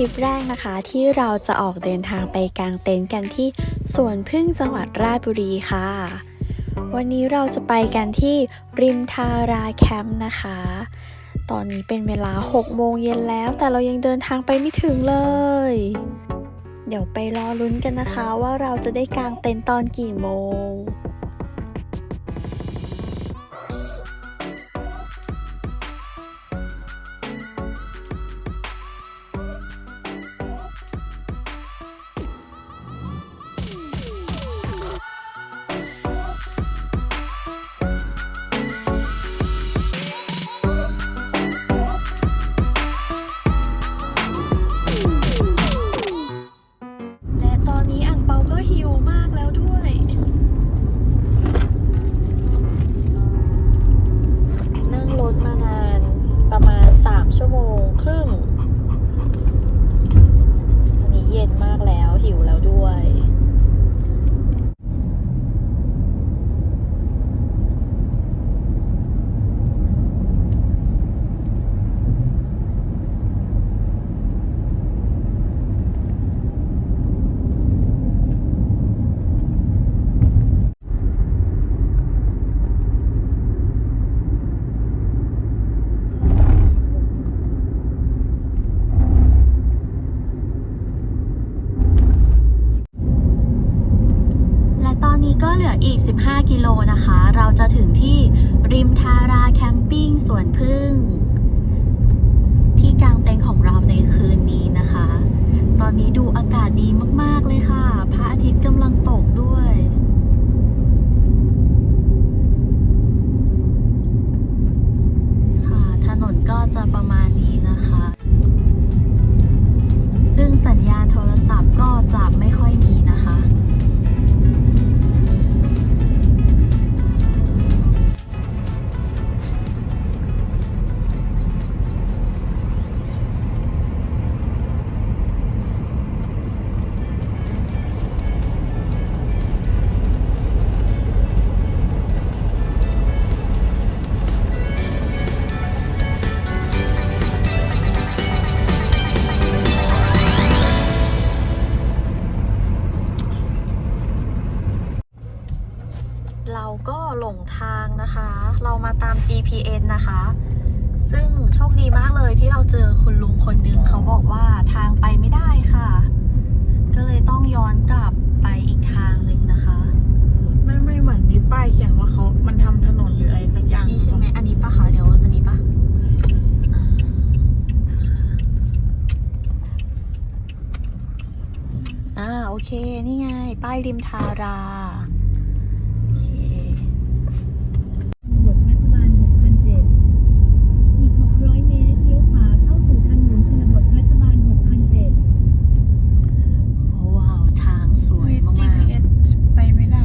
ริปแรกนะคะที่เราจะออกเดินทางไปกางเต็นท์กันที่สวนพึ่งจังหวัดราชบุรีค่ะ วันนี้เราจะไปกันที่ริมทาราแคมป์นะคะ ตอนนี้เป็นเวลา 6 โมงเย็นแล้ว แต่เรายังเดินทางไปไม่ถึงเลย เดี๋ยวไปรอลุ้นกันนะคะว่าเราจะได้กางเต็นท์ตอนกี่โมง วนพึ่ง ที่กลางเต็นท์ของเราในคืนนี้นะคะ ตอนนี้ดูอากาศดีมากๆเลยค่ะ พระอาทิตย์กำลังตกด้วยค่ะถนนก็จะประมาณนี้นะคะ ซึ่งสัญญาณโทรศัพท์ก็จะไม่ค่อยมีนะคะ ป้ายเขียนว่าเขามันทำถนนหรืออะไรสักอย่างนี่ใช่ไหมอันนี้ปะคะเดี๋ยวอันนี้ปะอ่าอ่าโอเค นี่ไง ป้ายริมทารา โอเค บทรัฐบาล6,007อีก 600 เมตร เลี้ยวขวาเข้าสู่ทางหลวงชนบทรัฐบาล6,007 โอ้ว้าว ทางสวยมาก GPS ไปไม่ได้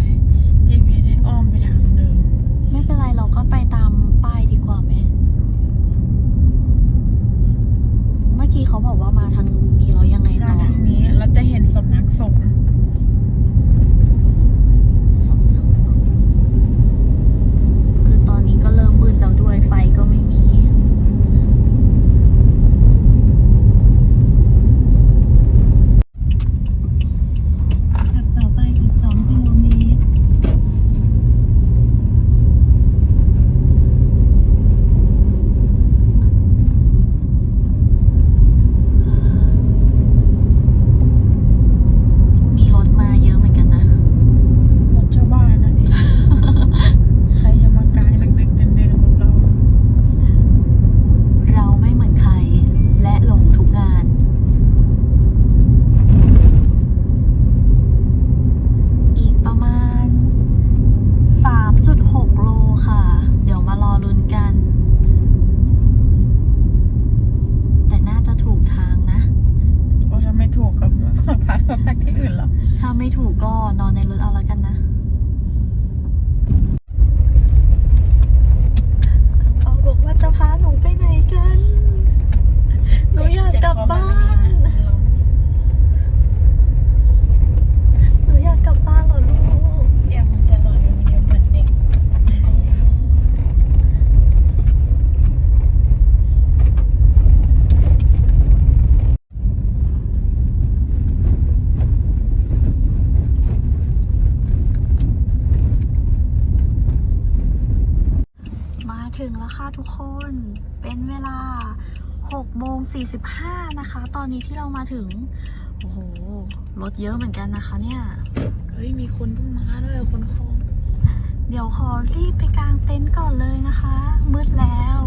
GPS ให้อ้อมไปทางเดิม ๆ ไม่เป็นไรเราก็ไปตามป้ายดีกว่าไหม เขาบอกว่ามาทางนี้เรายังไงต่อทางนี้เราจะเห็นสำนักสงฆ์ ไม่ถูกก็นอนในรถเอาแล้วกันนะเขาบอกว่าจะพาหนูไปไหนกัน หนูอยากกลับบ้าน หนูอยากกลับบ้านเหรอลูก เดี๋ยวมันจะลอยมันยังเหมือนเด็ก มาถึงแล้วค่ะทุกคน เป็นเวลา6โมง 45 นะคะ ตอนนี้ที่เรามาถึง โอ้โห รถเยอะเหมือนกันนะคะเนี่ย เฮ้ย มีคนเพิ่งมาด้วยคนคลอง เดี๋ยวขอรีบไปกางเต็นท์ก่อนเลยนะคะ มืดแล้ว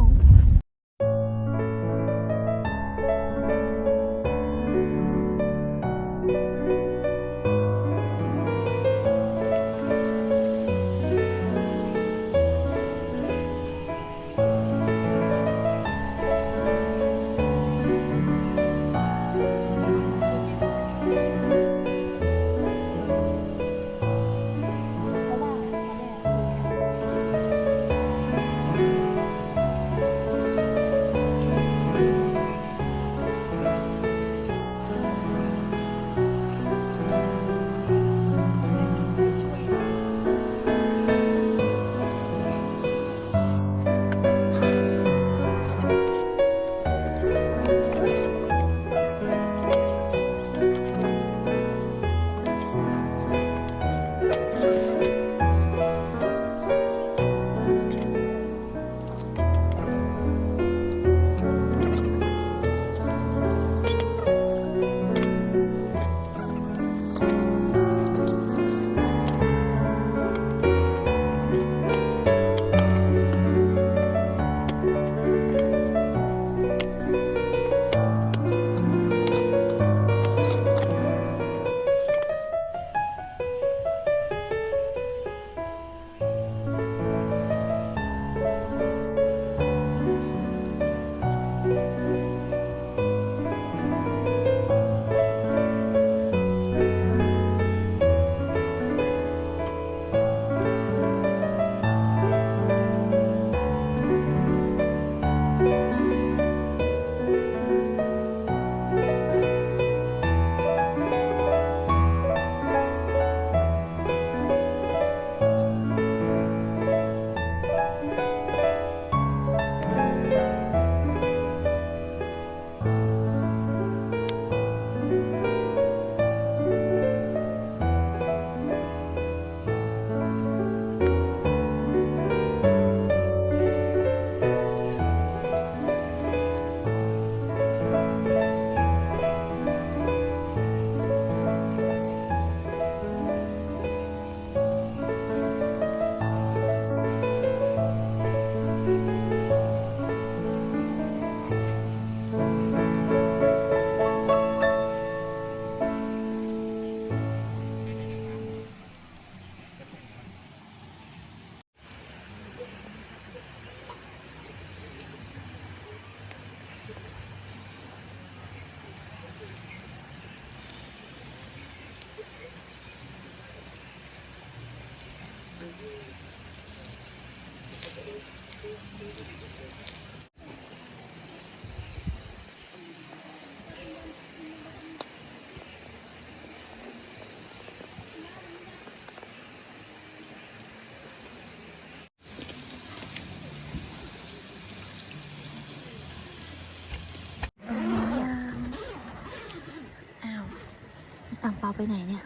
อ่างเปาไปไหนเนี่ย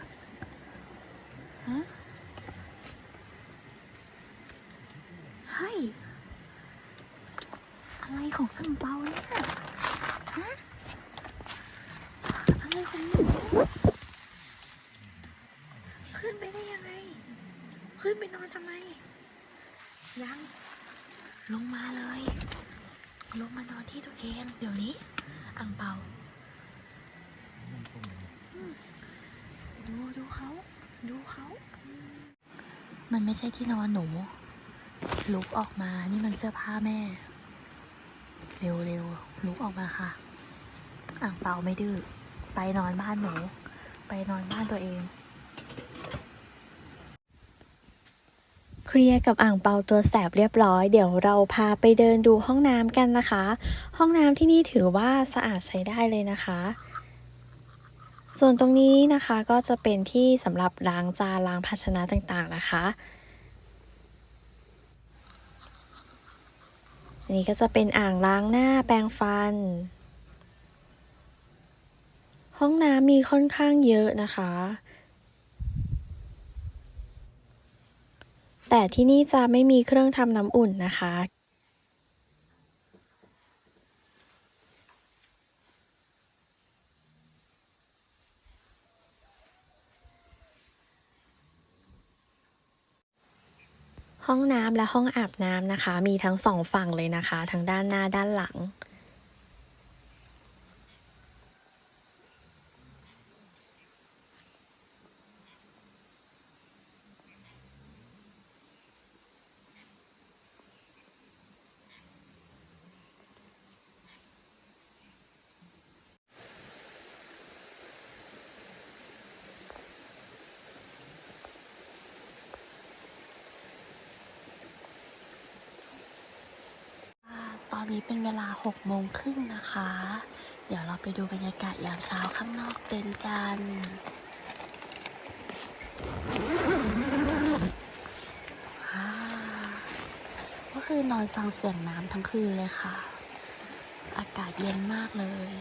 ฮะเฮ้อะไรของอ่างเปาเนี่ย ฮะ อะไรของหนูขึ้นไปได้ยังไง ขึ้นไปนอนทำไม ยัง ลงมาเลย ลงมานอนที่ตัวเอง เดี๋ยวนี้อ่างเปา ดูเขา ดูเขา มันไม่ใช่ที่นอนหนู ลุกออกมา นี่มันเสื้อผ้าแม่ เร็วๆลุกออกมาค่ะ อ่างเปาไม่ดื้อ ไปนอนบ้านหนู ไปนอนบ้านตัวเอง เคลียร์กับอ่างเปาตัวแสบเรียบร้อย เดี๋ยวเราพาไปเดินดูห้องน้ำกันนะคะ ห้องน้ำที่นี่ถือว่าสะอาดใช้ได้เลยนะคะ ส่วนตรงนี้นะคะก็จะเป็นที่สำหรับล้างจานล้างภาชนะต่างๆนะคะอันนี้ก็จะเป็นอ่างล้างหน้าแปรงฟัน ห้องน้ำมีค่อนข้างเยอะนะคะ แต่ที่นี่จะไม่มีเครื่องทำน้ำอุ่นนะคะ ห้องน้ำและห้องอาบน้ำนะคะ มีทั้งสองฝั่งเลยนะคะ ทั้งด้านหน้าด้านหลัง อ่าตอนนี้เป็นเวลา6โมงครึ่งนะคะ เดี๋ยวเราไปดูบรรยากาศยามเช้าข้างนอกเต็นท์กันอ่าคือนอนฟังเสียงน้ำทั้งคืนเลยค่ะ อากาศเย็นมากเลย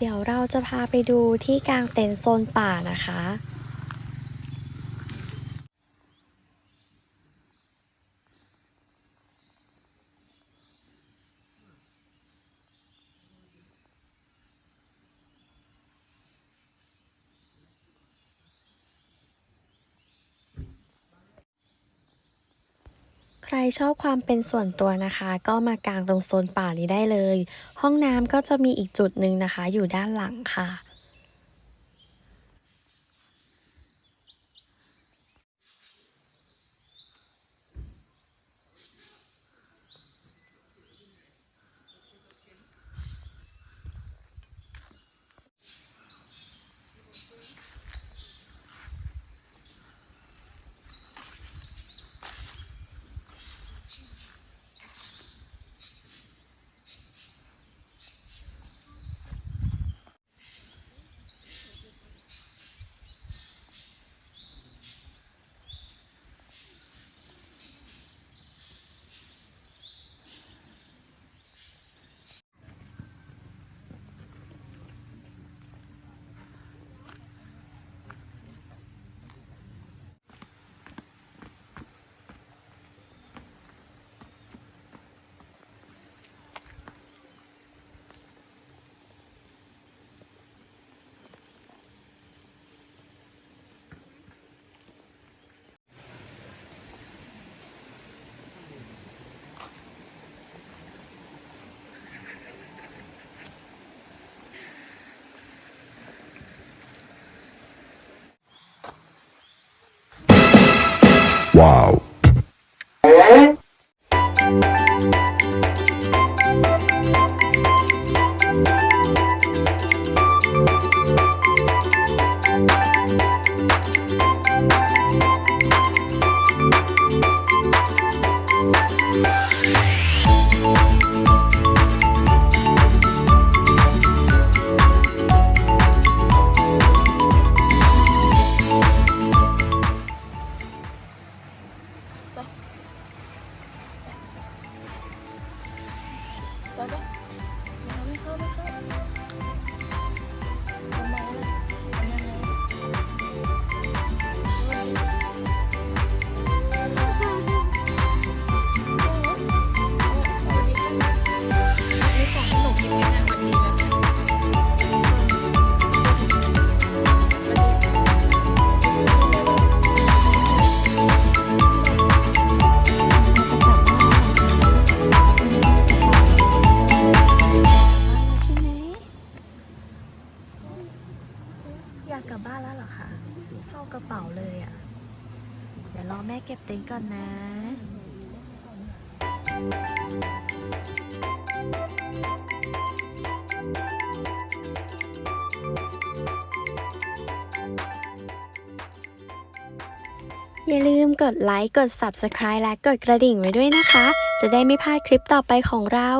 เดี๋ยวเราจะพาไปดูที่กลางเต็นท์โซนป่านะคะ ชอบความเป็นส่วนตัวนะคะ ก็มากางตรงโซนป่านี้ได้เลย ห้องน้ำก็จะมีอีกจุดหนึ่งนะคะ อยู่ด้านหลังค่ะ Wow. เต็นท์ก่อนนะ อย่าลืมกดไลค์ กด Subscribe และกดกระดิ่งไว้ด้วยนะคะ จะได้ไม่พลาดคลิปต่อไปของเรา